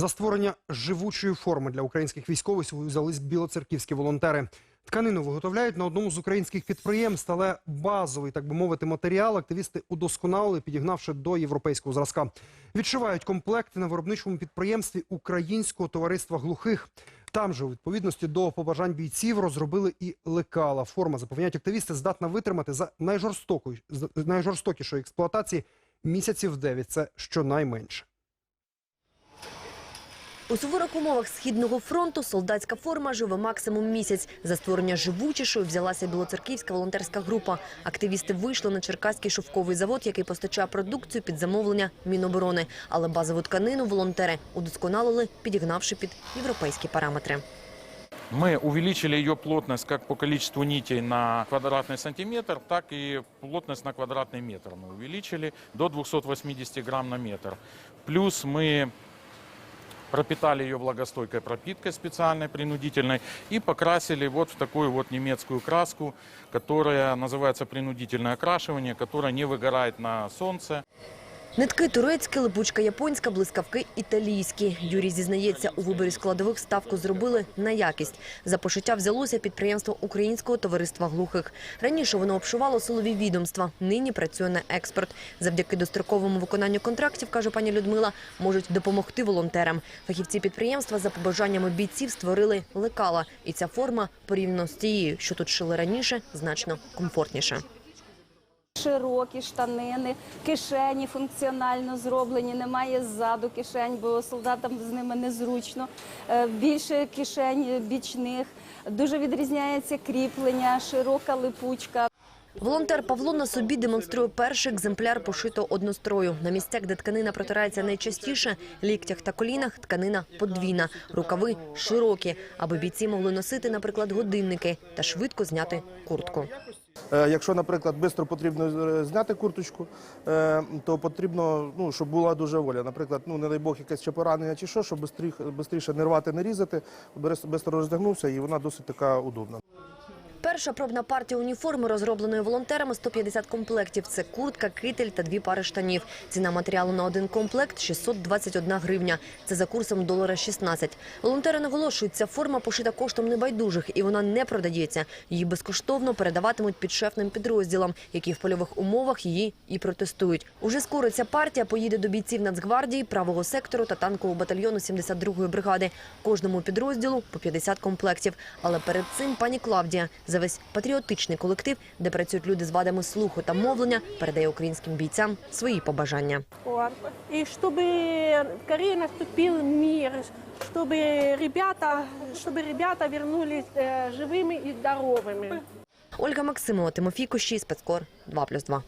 За створення живучої форми для українських військових взялись білоцерківські волонтери. Тканину виготовляють на одному з українських підприємств, але базовий, так би мовити, матеріал активісти удосконалили, підігнавши до європейського зразка. Відшивають комплекти на виробничому підприємстві Українського товариства глухих. Там же, у відповідності до побажань бійців, розробили і лекала. Форма, запевняють активісти, здатна витримати за найжорстокішої експлуатації місяців 9. Це щонайменше. У суворих умовах східного фронту солдатська форма живе максимум місяць. За створення живучішої взялася білоцерківська волонтерська група. Активісти вийшли на Черкаський шовковий завод, який постачає продукцію під замовлення Міноборони. Але базову тканину волонтери удосконалили, підігнавши під європейські параметри. Мы увеличили ее плотность как по количеству нитей на квадратный сантиметр, так и плотность на квадратный метр мы увеличили до 280 грамм на метр. Плюс мы пропитали ее влагостойкой пропиткой специальной, принудительной, и покрасили вот в такую вот немецкую краску, которая называется принудительное окрашивание, которая не выгорает на солнце. Нитки турецькі, липучка японська, блискавки італійські. Юрій зізнається, у виборі складових ставку зробили на якість. За пошиття взялося підприємство Українського товариства глухих. Раніше воно обшивало силові відомства, нині працює на експорт. Завдяки достроковому виконанню контрактів, каже пані Людмила, можуть допомогти волонтерам. Фахівці підприємства за побажаннями бійців створили лекала. І ця форма, порівняно з тією, що тут шили раніше, значно комфортніша. Широкі штанини, кишені функціонально зроблені, немає ззаду кишень, бо солдатам з ними незручно. Е, Більше кишень бічних, дуже відрізняється кріплення, широка липучка. Волонтер Павло на собі демонструє перший екземпляр пошитого однострою. На місцях, де тканина протирається найчастіше, ліктях та колінах тканина подвійна, рукави широкі, аби бійці могли носити, наприклад, годинники та швидко зняти куртку. Е, Якщо, наприклад, швидко потрібно е, зняти курточку, е, то потрібно, ну, щоб була дуже воля. Наприклад, ну, не дай Бог, якесь ще поранення чи що, щоб швидше не рвати, не різати, швидко роздягнувся, і вона досить така удобна. Перша пробна партія уніформи, розробленої волонтерами, 150 комплектів. Це куртка, китель та дві пари штанів. Ціна матеріалу на один комплект – 621 гривня. Це за курсом долара 16. Волонтери наголошують, ця форма пошита коштом небайдужих, і вона не продається. Її безкоштовно передаватимуть підшефним підрозділам, які в польових умовах її і протестують. Уже скоро ця партія поїде до бійців Нацгвардії, правого сектору та танкового батальйону 72-ї бригади. Кожному підрозділу по 50 комплектів. Але перед цим пані Клавдія за весь патріотичний колектив, де працюють люди з вадами слуху та мовлення, передає українським бійцям свої побажання. Вот. И чтобы скорее наступил мир, чтобы ребята, чтобы ребята вернулись э, живыми и здоровыми. Ольга Максимова, Тимофій Кощій, спецкор 2+,2.